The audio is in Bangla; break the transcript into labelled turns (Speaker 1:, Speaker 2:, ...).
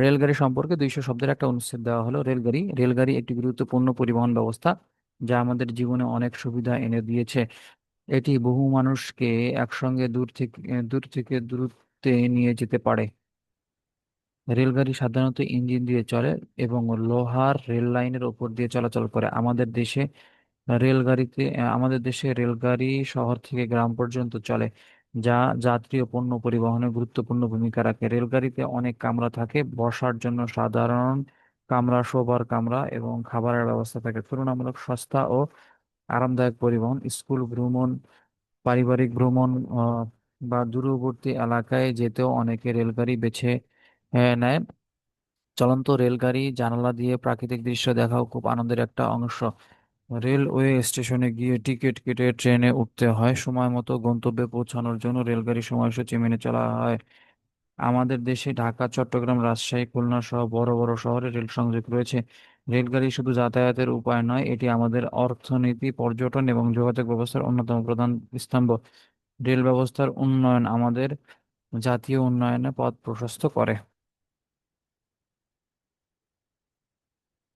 Speaker 1: রেলগাড়ি সম্পর্কে দুইশো শব্দের একটা অনুচ্ছেদ দেওয়া হলো। রেলগাড়ি রেলগাড়ি একটি গুরুত্বপূর্ণ পরিবহন ব্যবস্থা যা আমাদের জীবনে অনেক সুবিধা এনে দিয়েছে। এটি বহু মানুষকে একসঙ্গে দূর থেকে দূর থেকে দূরত্বে নিয়ে যেতে পারে। রেলগাড়ি সাধারণত ইঞ্জিন দিয়ে চলে এবং লোহার রেল লাইনের ওপর দিয়ে চলাচল করে। আমাদের দেশে রেলগাড়িতে, আমাদের দেশে রেলগাড়ি শহর থেকে গ্রাম পর্যন্ত চলে। যা যাত্রী ও পণ্য পরিবহনে গুরুত্বপূর্ণ ভূমিকা রাখে। রেলগাড়িতে অনেক কামরা থাকে, বসার জন্য সাধারণ কামরা, শোবার কামরা এবং খাবারের ব্যবস্থা থাকে। তুলনামূলক সস্তা ও আরামদায়ক পরিবহন, স্কুল ভ্রমণ, পারিবারিক ভ্রমণ বা দূরবর্তী এলাকায় যেতেও অনেকে রেলগাড়ি বেছে নেয়। চলন্ত রেলগাড়ি জানালা দিয়ে প্রাকৃতিক দৃশ্য দেখাও খুব আনন্দের একটা অংশ। রেলওয়ে স্টেশনে গিয়ে টিকিট কেটে ট্রেনে উঠতে হয়। সময় মতো গন্তব্যে পৌঁছানোর জন্য রেলগাড়ি সময়সূচি মেনে চলা হয়। আমাদের দেশে ঢাকা, চট্টগ্রাম, রাজশাহী, খুলনা সহ বড় বড় শহরে রেল সংযোগ রয়েছে। রেলগাড়ি শুধু যাতায়াতের উপায় নয়, এটি আমাদের অর্থনীতি, পর্যটন এবং যোগাযোগ ব্যবস্থার অন্যতম প্রধান স্তম্ভ। রেল ব্যবস্থার উন্নয়ন আমাদের জাতীয় উন্নয়নে পথ প্রশস্ত করে।